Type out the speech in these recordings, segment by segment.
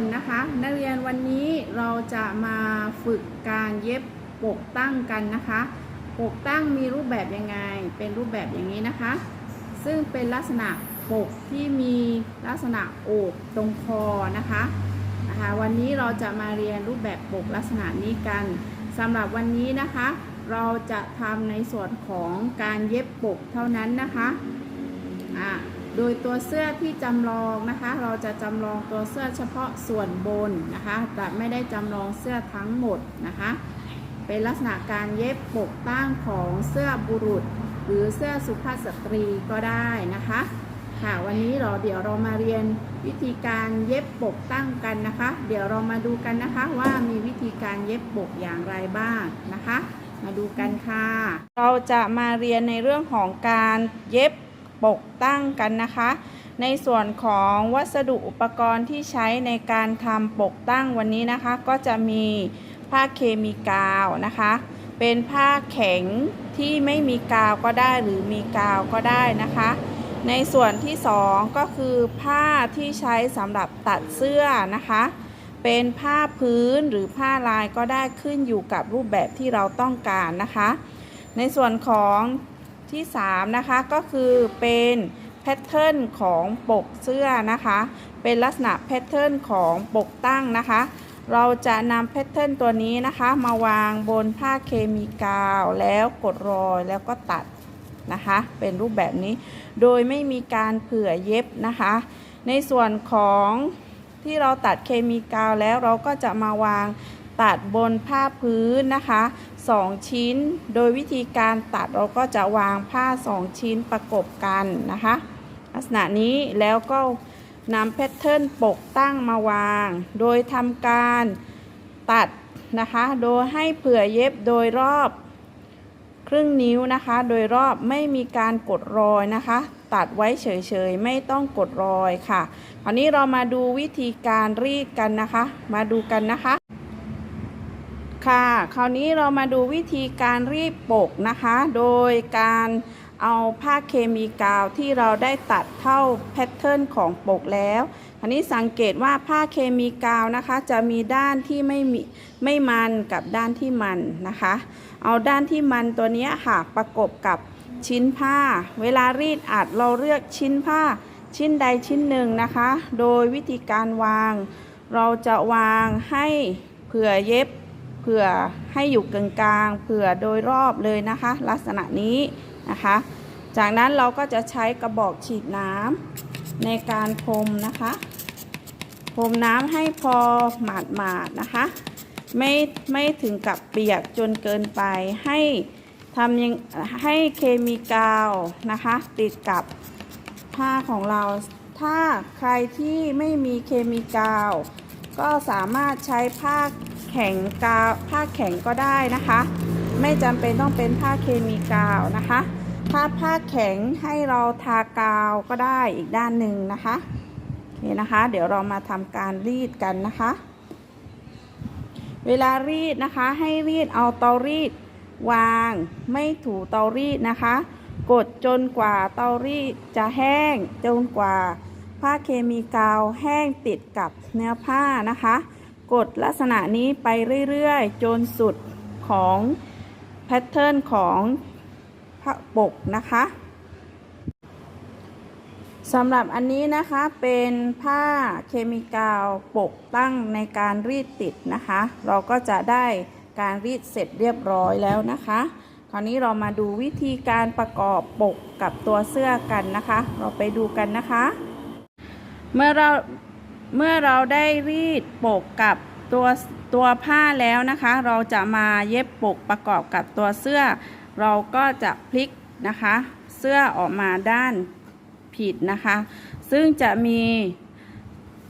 คนนะคะ นักเรียนวันนี้เราจะมาฝึกการเย็บปกตั้งกันนะคะ ปกตั้งมีรูปแบบยังไง เป็นรูปแบบอย่างนี้นะคะ ซึ่งเป็นลักษณะปกที่มีลักษณะโอบตรงคอนะคะนะคะ วันนี้เราจะมาเรียนรูปแบบปกลักษณะนี้กันสำหรับวันนี้นะคะ เราจะทำในส่วนของการเย็บปกเท่านั้นนะคะอ่า โดยตัวเสื้อที่จำลองนะคะ เราจะจำลองตัวเสื้อเฉพาะส่วนบนนะคะแต่ไม่ได้จำลองเสื้อทั้งหมดนะคะ เป็นลักษณะการเย็บปกตั้งของเสื้อบุรุษ หรือเสื้อสุภาพสตรีก็ได้นะคะค่ะวันนี้เราเดี๋ยวเรามาเรียนวิธีการเย็บปกตั้งกันนะคะ เดี๋ยวเรามาดูกันนะคะว่ามีวิธีการเย็บปกอย่างไรบ้างนะคะ มาดูกันค่ะ เราจะมาเรียนในเรื่องของการเย็บ ปกตั้งกันนะคะ ในส่วนของวัสดุอุปกรณ์ที่ใช้ในการทำปกตั้งวันนี้นะคะ ก็จะมีผ้าเคมีกาวนะคะ เป็นผ้าแข็งที่ไม่มีกาวก็ได้หรือมีกาวก็ได้นะคะ ในส่วนที่ 2 ก็คือผ้าที่ใช้สำหรับตัดเสื้อนะคะ เป็นผ้าพื้นหรือผ้าลายก็ได้ขึ้นอยู่กับรูปแบบที่เราต้องการนะคะ ในส่วนของ ที่ 3 นะคะก็คือเป็นแพทเทิร์นของปกเสื้อนะคะ เป็นลักษณะแพทเทิร์นของปกตั้งนะคะ เราจะนำแพทเทิร์นตัวนี้นะคะ มาวางบนผ้าเคมีกาวแล้วกดรอยแล้วก็ตัดนะคะ เป็นรูปแบบนี้ โดยไม่มีการเผื่อเย็บนะคะ ในส่วนของที่เราตัดเคมีกาวแล้วเราก็จะมาวางตัดบนผ้าพื้นนะคะ 2 ชิ้น โดยวิธีการตัดเราก็จะวางผ้า 2 ชิ้นประกบกันนะคะลักษณะนี้แล้วก็นำแพทเทิร์นปกตั้งมาวาง โดยทำการตัดนะคะ โดยให้เผื่อเย็บโดยรอบครึ่งนิ้วนะคะ โดยรอบไม่มีการกดรอยนะคะ ตัดไว้เฉยๆ ไม่ต้องกดรอยค่ะ คราวนี้เรามาดูวิธีการรีดกันนะคะ มาดูกันนะคะ ค่ะ คราวนี้เรามาดูวิธีการรีดปกนะคะ โดยการเอาผ้าเคมีกาวที่เราได้ตัดเท่าแพทเทิร์นของปกแล้วอันนี้สังเกตว่าผ้าเคมีกาวนะคะ จะมีด้านที่ไม่มีไม่มันกับด้านที่มันนะคะ เอาด้านที่มันตัวนี้ยค่ะประกบกับชิ้นผ้า เวลารีดอัดเราเลือกชิ้นผ้าชิ้นใดชิ้นหนึ่งนะคะ โดยวิธีการวาง เราจะวางให้เผื่อเย็บ เผื่อให้อยู่กลางๆเผื่อโดยรอบเลยนะคะ ลักษณะนี้นะคะ จากนั้นเราก็จะใช้กระบอกฉีดน้ำในการพรมนะคะพรมน้ำให้พอหมาดๆนะคะ ไม่ไม่ถึงกับเปียกจนเกินไปให้ทำยังให้เคมีกาวนะคะ ติดกับผ้าของเรา ถ้าใครที่ไม่มีเคมีกาว ก็สามารถใช้ผ้า แข็งกาวผ้าแข็งก็ได้นะคะ ไม่จำเป็นต้องเป็นผ้าเคมีกาวนะคะ ถ้าผ้าแข็งให้เราทากาวก็ได้อีกด้านหนึ่งนะคะโอเคนะคะ เดี๋ยวเรามาทำการรีดกันนะคะ เวลารีดนะคะให้รีดเอาเตารีดวางไม่ถูเตารีดนะคะ กดจนกว่าเตารีดจะแห้งจนกว่าผ้าเคมีกาวแห้งติดกับเนื้อผ้านะคะ กดลักษณะนี้ไปเรื่อยๆ จนสุดของแพทเทิร์นของผ้าปกนะคะสำหรับอันนี้นะคะเป็นผ้าเคมีกาวปกตั้งในการรีดติดนะคะ เราก็จะได้การรีดเสร็จเรียบร้อยแล้วนะคะ คราวนี้เรามาดูวิธีการประกอบปกกับตัวเสื้อกันนะคะ เราไปดูกันนะคะ เมื่อเรา เมื่อเราได้รีดปกกับตัวตัวผ้าแล้วนะคะ เราจะมาเย็บปกประกอบกับตัวเสื้อ เราก็จะพลิกนะคะ เสื้อออกมาด้านผิดนะคะ ซึ่งจะมี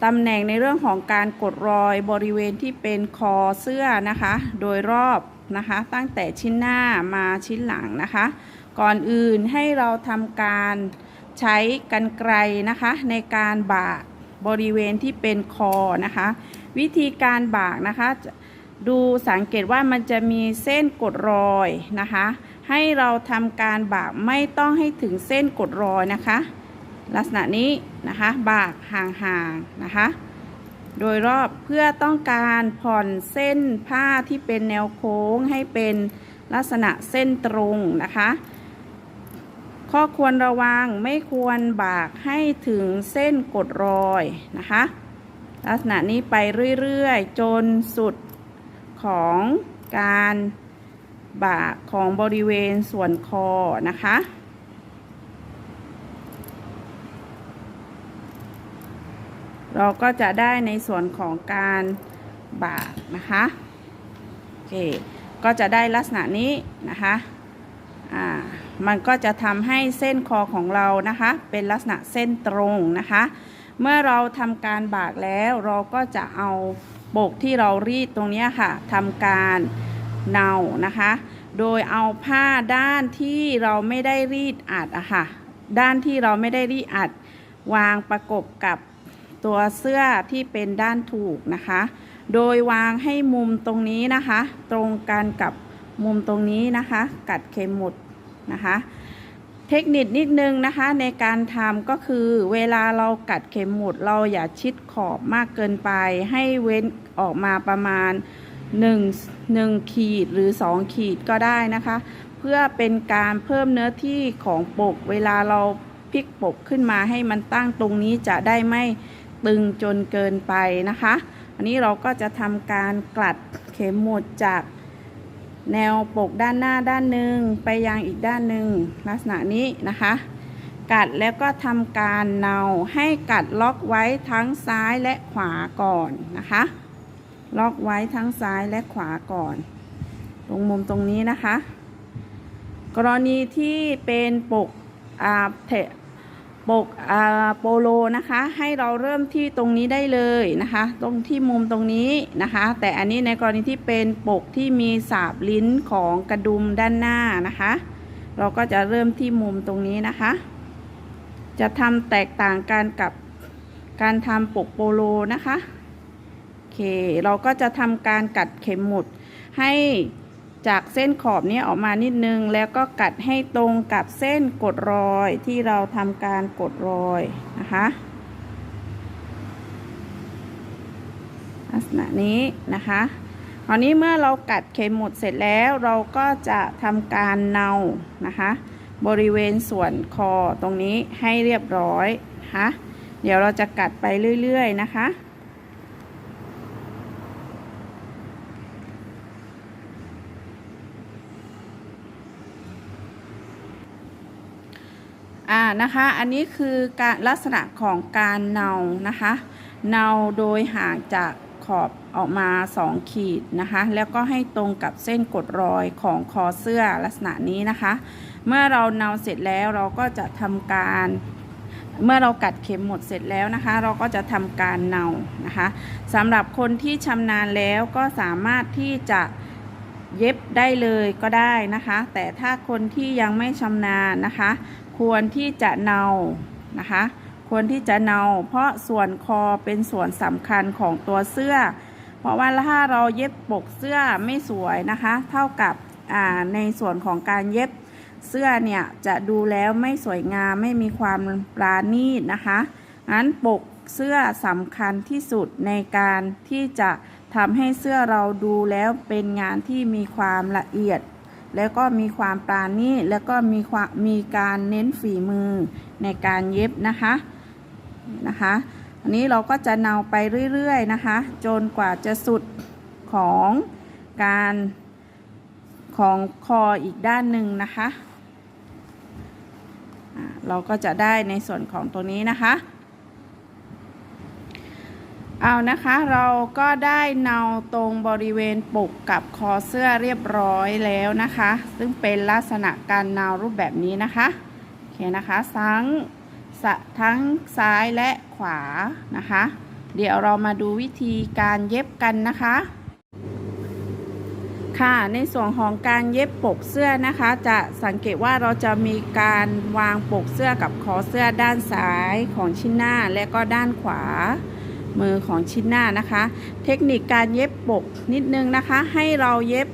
ตำแหน่งในเรื่องของการกดรอยบริเวณที่เป็นคอเสื้อนะคะ โดยรอบนะคะ ตั้งแต่ชิ้นหน้ามาชิ้นหลังนะคะ ก่อนอื่นให้เราทำการใช้กันไกรนะคะในการบาก บริเวณที่เป็นคอนะคะ วิธีการบากนะคะ ดูสังเกตว่ามันจะมีเส้นกดรอยนะคะ ให้เราทำการบากไม่ต้องให้ถึงเส้นกดรอยนะคะ ลักษณะนี้นะคะ บากห่างๆนะคะ โดยรอบเพื่อต้องการผ่อนเส้นผ้าที่เป็นแนวโค้งให้เป็นลักษณะเส้นตรงนะคะ ข้อควรระวังไม่ควรบากให้ถึงเส้นกดรอยนะคะ ลักษณะนี้ไปเรื่อยๆ จนสุดของการบากของบริเวณส่วนคอนะคะเราก็จะได้ในส่วนของการบากนะคะ โอเค ก็จะได้ลักษณะนี้นะคะ อ่ามันก็จะทำให้เส้นคอของเรานะคะ เป็นลักษณะเส้นตรงนะคะ เมื่อเราทำการบากแล้วเราก็จะเอาปกที่เรารีดตรงนี้ค่ะทำการเนานะคะ โดยเอาผ้าด้านที่เราไม่ได้รีดอัดอะค่ะ ด้านที่เราไม่ได้รีดอัด วางประกบกับตัวเสื้อที่เป็นด้านถูกนะคะ โดยวางให้มุมตรงนี้นะคะ ตรงกันกับ มุมตรงนี้นะคะ กัดเข็มหมุดนะคะ เทคนิคนิดนึงนะคะในการทำก็คือเวลาเรากัดเข็มหมุดเราอย่าชิดขอบมากเกินไป ให้เว้นออกมาประมาณ 1 1 ขีดหรือ 2 ขีดก็ได้นะคะ เพื่อเป็นการเพิ่มเนื้อที่ของปก เวลาเราพลิกปกขึ้นมาให้มันตั้งตรงนี้จะได้ไม่ตึงจนเกินไปนะคะ อันนี้เราก็จะทำการกลัดเข็มหมุดจาก แนวปกด้านหน้าด้านหนึ่งไปยังอีกด้านหนึ่งลักษณะนี้นะคะ กัดแล้วก็ทำการเนาให้กัดล็อกไว้ทั้งซ้ายและขวาก่อนนะคะ ล็อกไว้ทั้งซ้ายและขวาก่อน ตรงมุมตรงนี้นะคะ กรณีที่เป็นปกอาเท ปกอาโปโลนะคะ ให้เราเริ่มที่ตรงนี้ได้เลยนะคะ ตรงที่มุมตรงนี้นะคะ แต่อันนี้ในกรณีที่เป็นปกที่มีสาบลิ้นของกระดุมด้านหน้านะคะ เราก็จะเริ่มที่มุมตรงนี้นะคะ จะทำแตกต่างกันกับการทำปกโปโลนะคะโอเคเราก็จะทำการกัดเข็มหมุดให้ จากเส้นขอบนี้ออกมานิดนึง แล้วก็กัดให้ตรงกับเส้นกดรอยที่เราทำการกดรอยนะคะลักษณะนี้นะคะคราวนี้เมื่อเรากัดเข็มหมุดเสร็จแล้วเราก็จะทำการเนานะคะ บริเวณส่วนคอตรงนี้ให้เรียบร้อยนะคะเดี๋ยวเราจะกัดไปเรื่อย ๆ นะคะ อ่านะคะ อันนี้คือการลักษณะของการเนานะคะ เนาโดยห่างจากขอบออกมา 2 ขีดนะคะ แล้วก็ให้ตรงกับเส้นกดรอยของคอเสื้อลักษณะนี้นะคะ เมื่อเราเนาเสร็จแล้วเราก็จะทำการเมื่อเรากัดเข็มหมดเสร็จแล้วนะคะ เราก็จะทำการเนานะคะสำหรับคนที่ชำนาญแล้วก็สามารถที่จะเย็บได้เลยก็ได้นะคะ แต่ถ้าคนที่ยังไม่ชำนาญนะคะ ควรที่จะเนานะคะ ควรที่จะเนาเพราะส่วนคอเป็นส่วนสำคัญของตัวเสื้อ เพราะว่าถ้าเราเย็บปกเสื้อไม่สวยนะคะ เท่ากับในส่วนของการเย็บเสื้อเนี่ยจะดูแล้วไม่สวยงามไม่มีความปราณีตนะคะงั้นปกเสื้อสำคัญที่สุดในการที่จะทำให้เสื้อเราดูแล้วเป็นงานที่มีความละเอียด แล้วก็มีความปราณีตแล้วก็มีความมีการเน้นฝีมือในการเย็บนะคะนะคะอันนี้เราก็จะเนาไปเรื่อยๆนะคะ จนกว่าจะสุดของการของคออีกด้านหนึ่งนะคะ เราก็จะได้ในส่วนของตัวนี้นะคะ เอานะคะเราก็ได้เนาตรงบริเวณปกกับคอเสื้อเรียบร้อยแล้วนะคะ ซึ่งเป็นลักษณะการเนารูปแบบนี้นะคะโอเคนะคะทั้งทั้งซ้ายและขวานะคะ เดี๋ยวเรามาดูวิธีการเย็บกันนะคะ ค่ะในส่วนของการเย็บปกเสื้อนะคะ จะสังเกตว่าเราจะมีการวางปกเสื้อกับคอเสื้อด้านซ้ายของชิ้นหน้าและก็ด้านขวา มือของชิ้นหน้านะคะ เทคนิคการเย็บปกนิดนึงนะคะ ให้เราเย็บ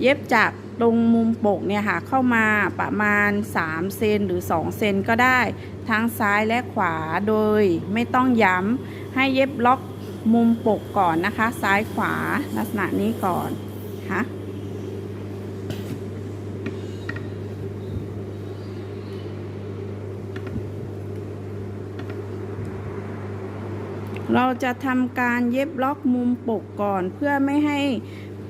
เย็บจากตรงมุมปกเนี่ยค่ะเข้ามาประมาณ 3 เซนหรือ 2 เซนก็ได้ ทั้งซ้ายและขวาโดยไม่ต้องย้ำให้เย็บล็อกมุมปกก่อนนะคะ ซ้ายขวาลักษณะนี้ก่อนค่ะ เราจะทำการเย็บล็อกมุมปกก่อน เพื่อไม่ให้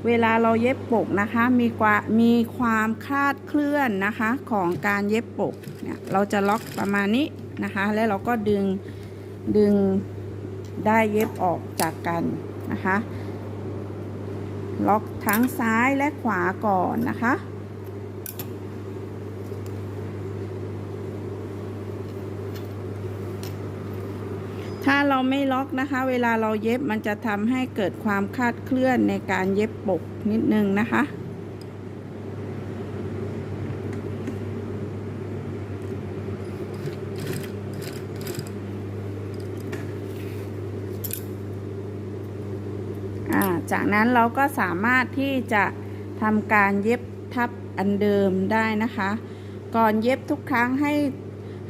เวลาเราเย็บปกนะคะ มีความมีความคลาดเคลื่อนนะคะของการเย็บปกเนี่ยเราจะล็อกประมาณนี้นะคะ แล้วเราก็ดึงดึงได้เย็บออกจากกันนะคะ ล็อกทั้งซ้ายและขวาก่อนนะคะ เราไม่ล็อกนะคะ เวลาเราเย็บมันจะทำให้เกิดความคลาดเคลื่อนในการเย็บปกนิดนึงนะคะจากนั้นเราก็สามารถที่จะทำการเย็บทับอันเดิมได้นะคะ ก่อนเย็บทุกครั้งให้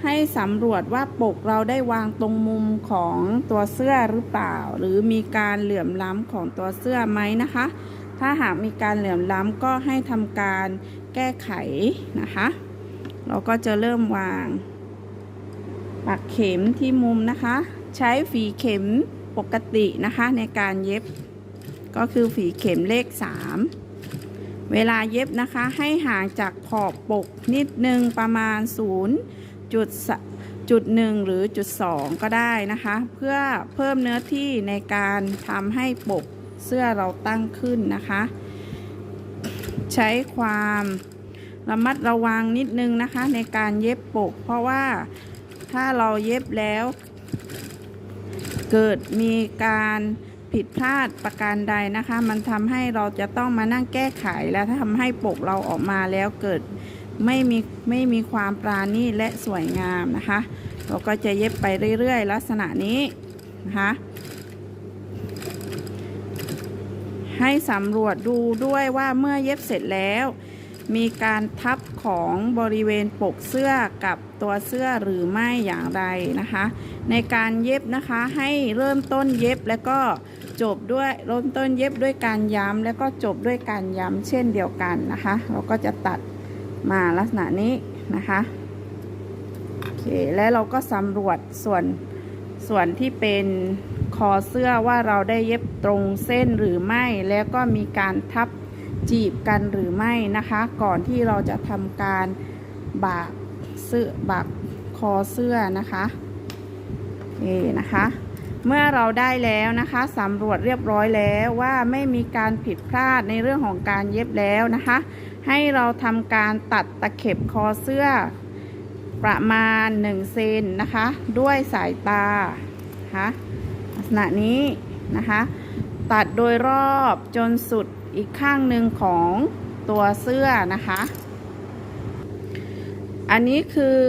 ให้สำรวจว่าปกเราได้วางตรงมุมของตัวเสื้อหรือเปล่า หรือมีการเหลื่อมล้ำของตัวเสื้อไหมนะคะ ถ้าหากมีการเหลื่อมล้ำก็ให้ทำการแก้ไขนะคะ เราก็จะเริ่มวาง ปักเข็มที่มุมนะคะ ใช้ฝีเข็มปกตินะคะในการเย็บ ก็คือฝีเข็มเลข 3เวลาเย็บนะคะให้ห่างจากขอบปกนิดนึงประมาณ0 จุดจุดหนึ่งหรือจุดสองก็ได้นะคะ เพื่อเพิ่มเนื้อที่ในการทำให้ปกเสื้อเราตั้งขึ้นนะคะ ใช้ความระมัดระวังนิดนึงนะคะ ในการเย็บปก เพราะว่าถ้าเราเย็บแล้ว เกิดมีการผิดพลาดประการใดนะคะ มันทำให้เราจะต้องมานั่งแก้ไขและถ้าทำให้ปกเราออกมาแล้วเกิด ไม่มีไม่มีความปราณีตและสวยงามนะคะ เราก็จะเย็บไปเรื่อยๆ ลักษณะนี้นะคะให้สำรวจดูด้วยว่าเมื่อเย็บเสร็จแล้ว มีการทับของบริเวณปกเสื้อกับตัวเสื้อหรือไม่อย่างไรนะคะ ในการเย็บนะคะให้เริ่มต้นเย็บแล้วก็จบด้วยเริ่มต้นเย็บด้วยการย้ำแล้วก็จบด้วยการย้ำเช่นเดียวกันนะคะ เราก็จะตัด มาลักษณะนี้นะคะโอเคแล้วเราก็สำรวจส่วนส่วนที่เป็นคอเสื้อว่าเราได้เย็บตรงเส้นหรือไม่ แล้วก็มีการทับจีบกันหรือไม่นะคะ ก่อนที่เราจะทำการบากเสื้อบากคอเสื้อนะคะโอเคนะคะ เมื่อเราได้แล้วนะคะสำรวจเรียบร้อยแล้วว่าไม่มีการผิดพลาดในเรื่องของการเย็บแล้วนะคะ ให้เราทำการตัดตะเข็บคอเสื้อ ประมาณ1เซนนะคะ ด้วยสายตานะคะลักษณะนี้นะคะ ตัดโดยรอบจนสุดอีกข้างหนึ่งของตัวเสื้อนะคะ อันนี้คือ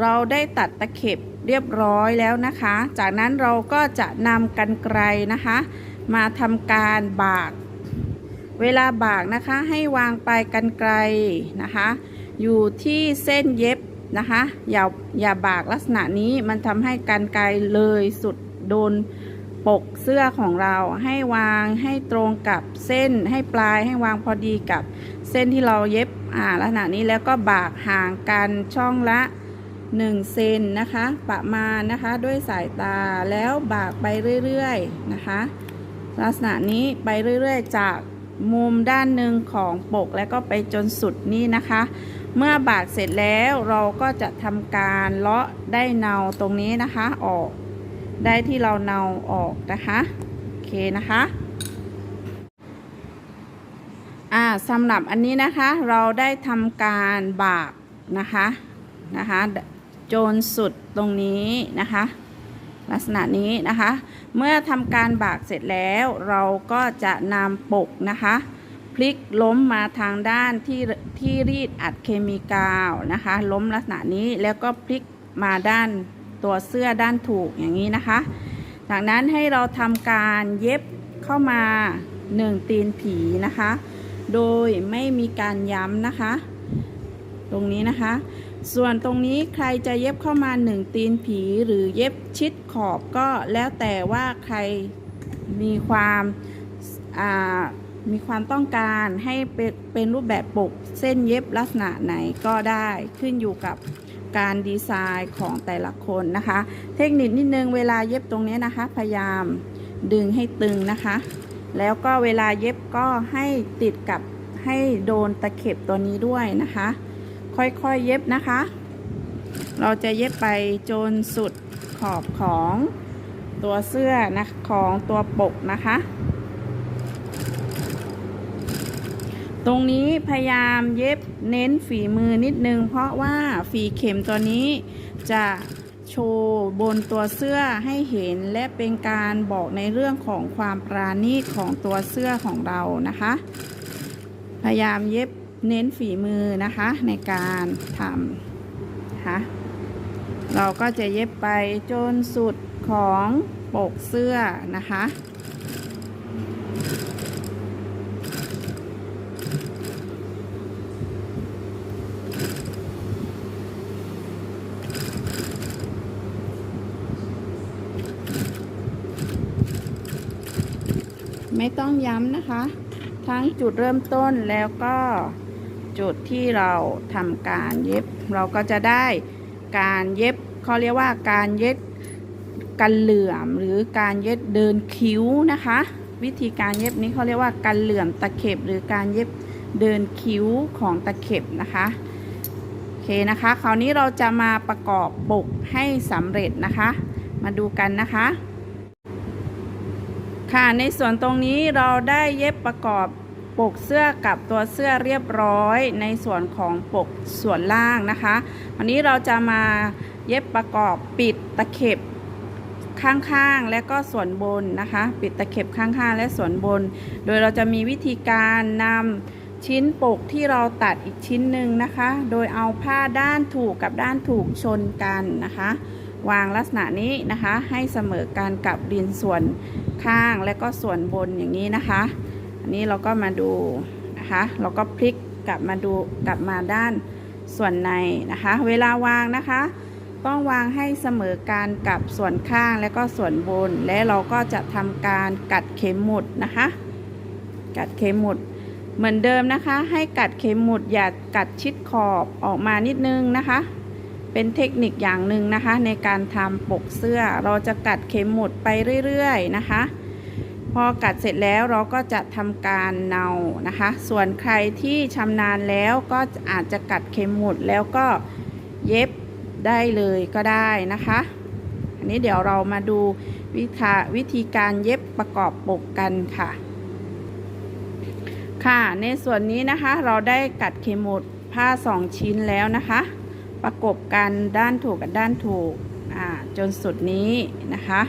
เราได้ตัดตะเข็บ เรียบร้อยแล้วนะคะ จากนั้นเราก็จะนำกันไกลนะคะ มาทำการบาก เวลาบากนะคะให้วางปลายกันไกลนะคะ อยู่ที่เส้นเย็บนะคะอย่าอย่าบากลักษณะนี้มันทำให้กันไกลเลยสุดโดนปกเสื้อของเราให้วางให้ตรงกับเส้นให้ปลายให้วางพอดีกับเส้นที่เราเย็บอ่าลักษณะนี้แล้วก็บากห่างกันช่องละ 1 เซนนะคะ ประมาณนะคะด้วยสายตาแล้วบากไปเรื่อยๆนะคะ ลักษณะนี้ไปเรื่อยๆ จากมุมด้านหนึ่งของปกแล้วก็ไปจนสุดนี่นะคะ เมื่อบากเสร็จแล้วเราก็จะทำการเลาะได้เนาตรงนี้นะคะออก ได้ที่เราเนาออกนะคะโอเคนะคะอ่าสำหรับอันนี้นะคะเราได้ทำการบากนะคะนะคะ จนสุดตรงนี้นะคะ ลักษณะนี้นะคะ เมื่อทำการบากเสร็จแล้วเราก็จะนำปกนะคะ พลิกล้มมาทางด้านที่ที่รีดอัดเคมีกาวนะคะ ล้มลักษณะนี้แล้วก็พลิกมาด้านตัวเสื้อด้านถูกอย่างนี้นะคะ จากนั้นให้เราทำการเย็บเข้ามาหนึ่งตีนผีนะคะ โดยไม่มีการย้ำนะคะ ตรงนี้นะคะ ส่วนตรงนี้ใครจะเย็บเข้ามาหนึ่งตีนผีหรือเย็บชิดขอบก็แล้วแต่ว่าใครมีความมีความต้องการให้เป็นรูปแบบปกเส้นเย็บลักษณะไหนก็ได้ขึ้นอยู่กับการดีไซน์ของแต่ละคนนะคะ เทคนิคนิดนึงเวลาเย็บตรงนี้นะคะ พยายามดึงให้ตึงนะคะ แล้วก็เวลาเย็บก็ให้ติดกับให้โดนตะเข็บตัวนี้ด้วยนะคะ ค่อยๆเย็บนะคะ เราจะเย็บไปจนสุดขอบของตัวเสื้อนะของตัวปกนะคะ ตรงนี้พยายามเย็บเน้นฝีมือนิดนึง เพราะว่าฝีเข็มตัวนี้จะโชว์บนตัวเสื้อให้เห็นและเป็นการบอกในเรื่องของความปราณีตของตัวเสื้อของเรานะคะ พยายามเย็บ เน้นฝีมือนะคะในการทำนะคะเราก็จะเย็บไปจนสุดของปกเสื้อนะคะไม่ต้องย้ำนะคะ ทั้งจุดเริ่มต้นแล้วก็ จุดที่เราทำการเย็บ เราก็จะได้การเย็บเขาเรียกว่าการเย็บกันเหลื่อมหรือการเย็บเดินคิ้วนะคะ วิธีการเย็บนี้เขาเรียกว่ากันเหลื่อมตะเข็บ หรือการเย็บเดินคิ้วของตะเข็บนะคะโอเคนะคะคราวนี้เราจะมาประกอบปกให้สำเร็จนะคะ มาดูกันนะคะค่ะในส่วนตรงนี้เราได้เย็บประกอบ ปกเสื้อกับตัวเสื้อเรียบร้อยในส่วนของปกส่วนล่างนะคะ วันนี้เราจะมาเย็บประกอบปิดตะเข็บข้างๆ และก็ส่วนบนนะคะ ปิดตะเข็บข้างๆ และส่วนบน โดยเราจะมีวิธีการนำชิ้นปกที่เราตัดอีกชิ้นหนึ่งนะคะ โดยเอาผ้าด้านถูกกับด้านถูกชนกันนะคะ วางลักษณะนี้นะคะให้เสมอกันกับดินส่วนข้างและก็ส่วนบนอย่างนี้นะคะ นี้เราก็มาดูนะคะเราก็พลิกกลับมาดูกลับมาด้านส่วนในนะคะ เวลาวางนะคะ ต้องวางให้เสมอกันกับส่วนข้างและก็ส่วนบน และเราก็จะทำการกัดเข็มหมุดนะคะ กัดเข็มหมุดเหมือนเดิมนะคะ ให้กัดเข็มหมุดอย่ากัดชิดขอบออกมานิดนึงนะคะ เป็นเทคนิคอย่างหนึ่งนะคะ ในการทำปกเสื้อเราจะกัดเข็มหมุดไปเรื่อยๆนะคะ พอกัดเสร็จแล้วเราก็จะทำการเนานะคะ ส่วนใครที่ชำนาญแล้วก็อาจจะกัดเข็มหมุดแล้วก็เย็บได้เลยก็ได้นะคะ อันนี้เดี๋ยวเรามาดูวิธาวิธีการเย็บประกอบปกกันค่ะ ค่ะในส่วนนี้นะคะเราได้กัดเข็มหมุดผ้าสองชิ้นแล้วนะคะ ประกบกันด้านถูกกับด้านถูกจนสุดนี้นะคะ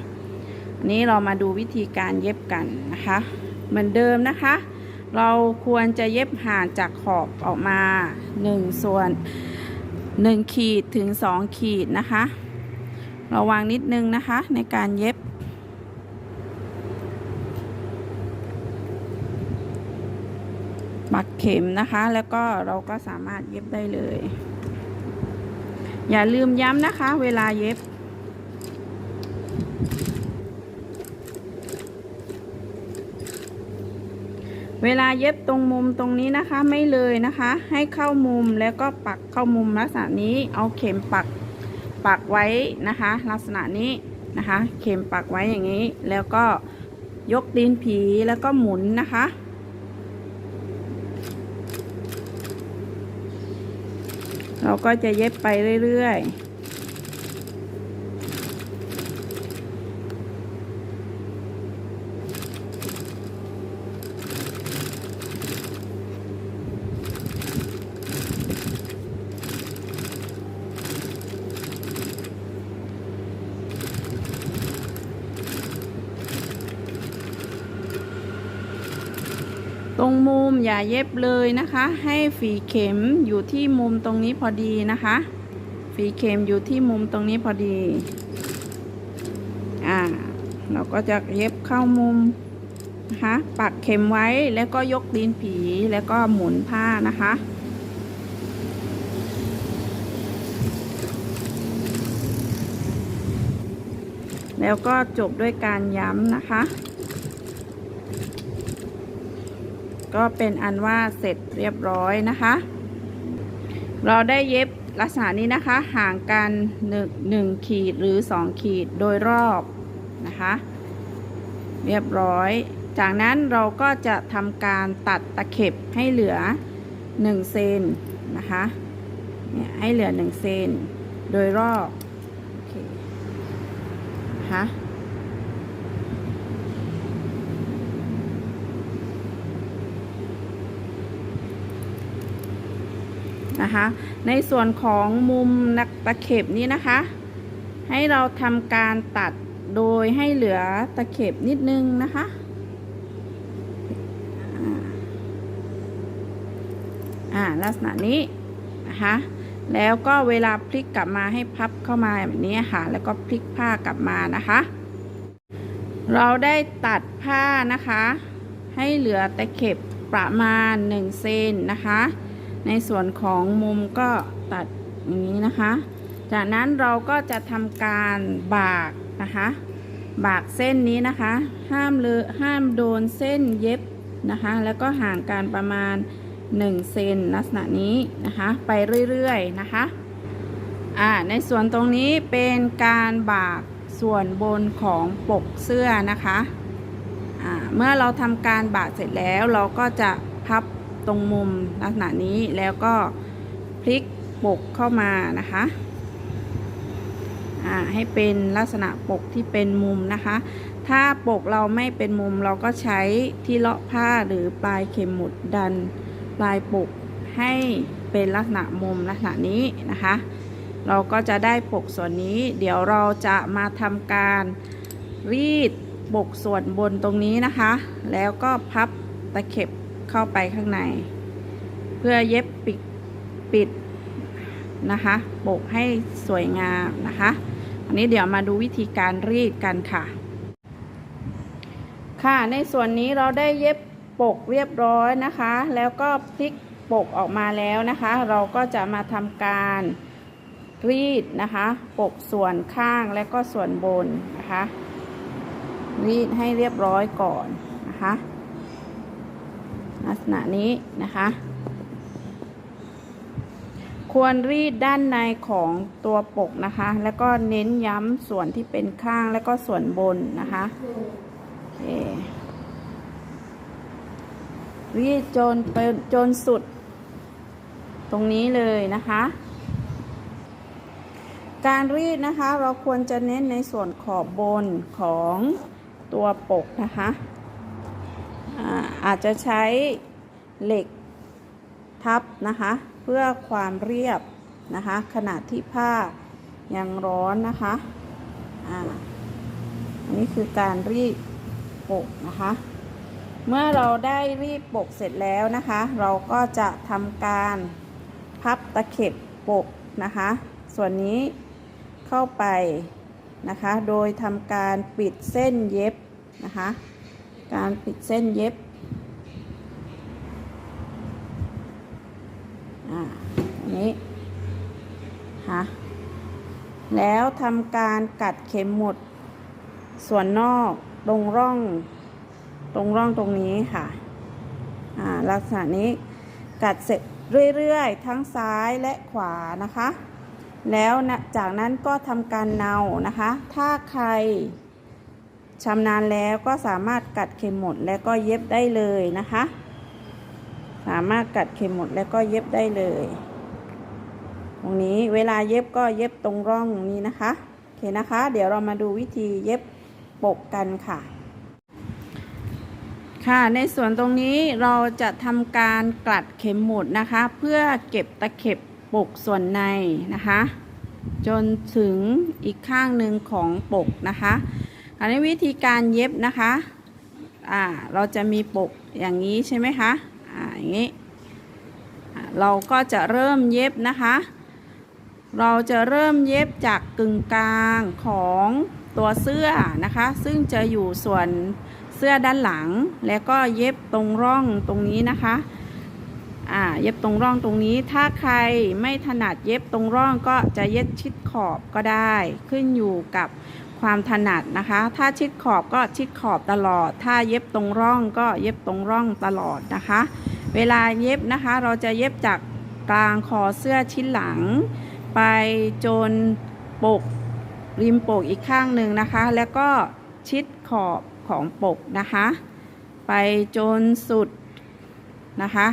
นี้เรามาดูวิธีการเย็บกันนะคะ เหมือนเดิมนะคะ เราควรจะเย็บห่างจากขอบออกมา 1 ส่วน 1 ขีดถึง 2 ขีดนะคะ ระวังนิดนึงนะคะในการเย็บปักเข็มนะคะแล้วก็เราก็สามารถเย็บได้เลย อย่าลืมย้ำนะคะ เวลาเย็บ เวลาเย็บตรงมุมตรงนี้นะคะไม่เลยนะคะ ให้เข้ามุมแล้วก็ปักเข้ามุมลักษณะนี้เอาเข็มปักปักไว้นะคะ ลักษณะนี้นะคะ เข็มปักไว้อย่างนี้ แล้วก็ยกตีนผีแล้วก็หมุนนะคะ เราก็จะเย็บไปเรื่อยๆ ตรงมุมอย่าเย็บเลยนะคะ ให้ฝีเข็มอยู่ที่มุมตรงนี้พอดีนะคะ ฝีเข็มอยู่ที่มุมตรงนี้พอดีอ่าเราก็จะเย็บเข้ามุมนะคะปักเข็มไว้แล้วก็ยกตีนผีแล้วก็หมุนผ้านะคะแล้วก็จบด้วยการย้ำนะคะ ก็เป็นอันว่าเสร็จเรียบร้อยนะคะ เราได้เย็บลักษณะนี้นะคะห่างกัน1 1ขีดหรือ 2 ขีดโดยรอบนะคะ เรียบร้อย จากนั้นเราก็จะทำการตัดตะเข็บให้เหลือ 1 เซนนะคะเนี่ยให้เหลือ 1 เซนโดยรอบโอเคนะคะ นะคะ ในส่วนของมุมนักตะเข็บนี้นะคะ ให้เราทำการตัดโดยให้เหลือตะเข็บนิดนึงนะคะอ่าลักษณะนี้นะคะแล้วก็เวลาพลิกกลับมาให้พับเข้ามาแบบนี้ค่ะ แล้วก็พลิกผ้ากลับมานะคะ เราได้ตัดผ้านะคะ ให้เหลือตะเข็บประมาณ 1 เซนนะคะ ในส่วนของมุมก็ตัดอย่างนี้นะคะ จากนั้นเราก็จะทำการบากนะคะ บากเส้นนี้นะคะ ห้ามเลยห้ามโดนเส้นเย็บนะคะ แล้วก็ห่างกันประมาณ1เซนลักษณะนี้นะคะ ไปเรื่อยๆนะคะอ่าในส่วนตรงนี้เป็นการบากส่วนบนของปกเสื้อนะคะอ่าเมื่อเราทำการบากเสร็จแล้วเราก็จะพับ ตรงมุมลักษณะนี้แล้วก็พลิกปกเข้ามานะคะให้เป็นลักษณะปกที่เป็นมุมนะคะ ถ้าปกเราไม่เป็นมุมเราก็ใช้ที่เลาะผ้าหรือปลายเข็มหมุดดันปลายปกให้เป็นลักษณะมุมลักษณะนี้นะคะ เราก็จะได้ปกส่วนนี้ เดี๋ยวเราจะมาทำการรีดปกส่วนบนตรงนี้นะคะ แล้วก็พับตะเข็บ เข้าไปข้างใน เพื่อเย็บปิดปิดนะคะปกให้สวยงามนะคะอันนี้เดี๋ยวมาดูวิธีการรีดกันค่ะ ค่ะในส่วนนี้เราได้เย็บปกเรียบร้อยนะคะ แล้วก็พลิกปกออกมาแล้วนะคะ เราก็จะมาทำการรีดนะคะ ปกส่วนข้างและก็ส่วนบนนะคะ รีดให้เรียบร้อยก่อนนะคะ ลักษณะนี้นะคะ ควรรีดด้านในของตัวปกนะคะ แล้วก็เน้นย้ำส่วนที่เป็นข้างและก็ส่วนบนนะคะโอเครีดจนเป็นจนสุด ตรงนี้เลยนะคะ การรีดนะคะเราควรจะเน้นในส่วนขอบบนของตัวปกนะคะ อาจจะใช้เหล็กทับนะคะ เพื่อความเรียบนะคะขณะที่ผ้ายังร้อนนะคะอ่าอันนี้คือการรีดปกนะคะ เมื่อเราได้รีดปกเสร็จแล้วนะคะ เราก็จะทำการพับตะเข็บปกนะคะ ส่วนนี้เข้าไปนะคะ โดยทำการปิดเส้นเย็บนะคะ การปิดเส้นเย็บอ่าอันนี้ค่ะแล้วทำการกัดเข็มหมุด ส่วนนอกตรงร่อง ตรงร่องตรงนี้ค่ะอ่าลักษณะนี้กัดเสร็จเรื่อยๆ ทั้งซ้ายและขวานะคะ แล้วนะจากนั้นก็ทำการเนานะคะ ถ้าใคร ชำนาญแล้วก็สามารถกัดเข็มหมดแล้วก็เย็บได้เลยนะคะ สามารถกัดเข็มหมดแล้วก็เย็บได้เลย ตรงนี้เวลาเย็บก็เย็บตรงร่องนี้นะคะโอเคนะคะ เดี๋ยวเรามาดูวิธีเย็บปกกันค่ะ ค่ะในส่วนตรงนี้เราจะทำการกลัดเข็มหมุดนะคะ เพื่อเก็บตะเข็บปกส่วนในนะคะ จนถึงอีกข้างหนึ่งของปกนะคะ อันนี้วิธีการเย็บนะคะ อ่า เราจะมีปกอย่างนี้ใช่ไหมคะ อ่า อย่างนี้ เราก็จะเริ่มเย็บนะคะ เราจะเริ่มเย็บจากกึ่งกลางของตัวเสื้อนะคะ ซึ่งจะอยู่ส่วนเสื้อด้านหลัง แล้วก็เย็บตรงร่องตรงนี้นะคะ อ่า เย็บตรงร่องตรงนี้ ถ้าใครไม่ถนัดเย็บตรงร่องก็จะเย็บชิดขอบก็ได้ ขึ้นอยู่กับ ความถนัดนะคะ ถ้าชิดขอบก็ชิดขอบตลอด ถ้าเย็บตรงร่องก็เย็บตรงร่องตลอดนะคะ เวลาเย็บนะคะเราจะเย็บจากกลางคอเสื้อชิ้นหลัง ไปจนปกริมปกอีกข้างหนึ่งนะคะ แล้วก็ชิดขอบของปกนะคะ ไปจนสุดนะคะ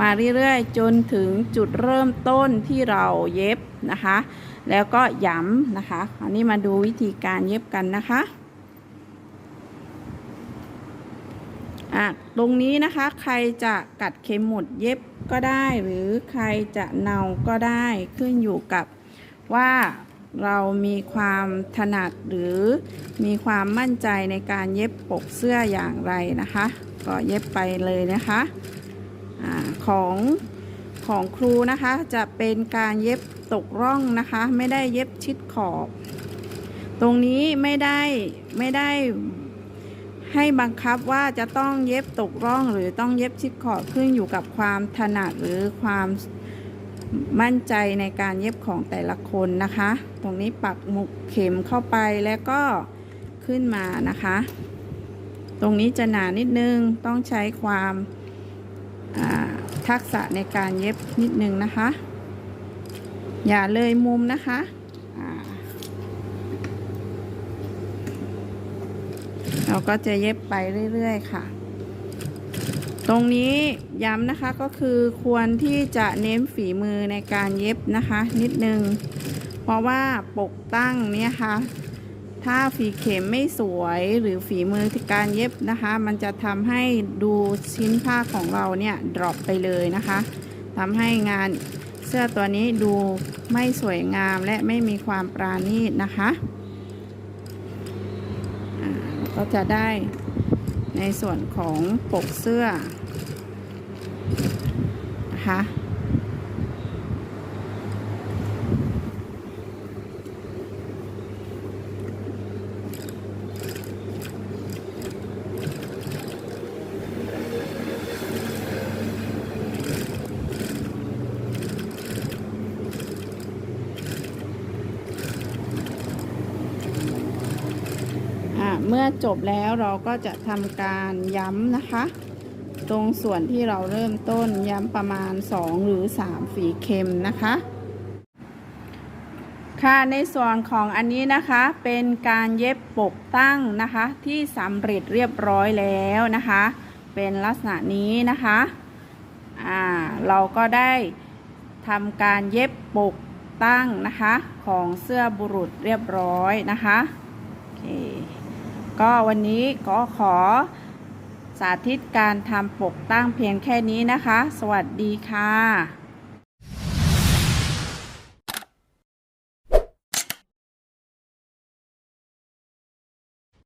มาเรื่อยๆจนถึงจุดเริ่มต้นที่เราเย็บนะคะ แล้วก็ย้ำนะคะอันนี้มาดูวิธีการเย็บกันนะคะอะตรงนี้นะคะใครจะกัดเข็มหมุดเย็บก็ได้ หรือใครจะเนาก็ได้ขึ้นอยู่กับว่าเรามีความถนัดหรือมีความมั่นใจในการเย็บปกเสื้ออย่างไรนะคะ ก็เย็บไปเลยนะคะอาของ ของครูนะคะ จะเป็นการเย็บตกร่องนะคะ ไม่ได้เย็บชิดขอบ ตรงนี้ไม่ได้ไม่ได้ให้บังคับว่าจะต้องเย็บตกร่องหรือต้องเย็บชิดขอบขึ้นอยู่กับความถนัดหรือความมั่นใจในการเย็บของแต่ละคนนะคะ ตรงนี้ปักหมุกเข็มเข้าไปแล้วก็ขึ้นมานะคะ ตรงนี้จะหนานิดนึงต้องใช้ความ ทักษะในการเย็บนิดนึงนะคะ อย่าเลยมุมนะคะเราก็จะเย็บไปเรื่อยๆค่ะ ตรงนี้ย้ำนะคะก็คือควรที่จะเน้นฝีมือในการเย็บนะคะ นิดนึง เพราะว่าปกตั้งเนี่ยค่ะ ถ้าฝีเข็มไม่สวยหรือฝีมือที่การเย็บนะคะ มันจะทำให้ดูชิ้นผ้าของเราเนี่ยดรอปไปเลยนะคะทำให้งานเสื้อตัวนี้ดูไม่สวยงามและไม่มีความปราณีตนะคะก็จะได้ในส่วนของปกเสื้อนะคะ มื่อจบแล้วเราก็จะทำการย้ำนะคะ ตรงส่วนที่เราเริ่มต้นย้ำประมาณ 2 หรือ 3 ฝีเข็มนะคะ ค่ะในส่วนของอันนี้นะคะเป็นการเย็บปกตั้งนะคะ ที่สำเร็จเรียบร้อยแล้วนะคะ เป็นลักษณะนี้นะคะอ่าเราก็ได้ทำการเย็บปกตั้งนะคะ ของเสื้อบุรุษเรียบร้อยนะคะโอเค ก็วันนี้ก็ขอสาธิตการทำปกตั้งเพียงแค่นี้นะคะ สวัสดีค่ะ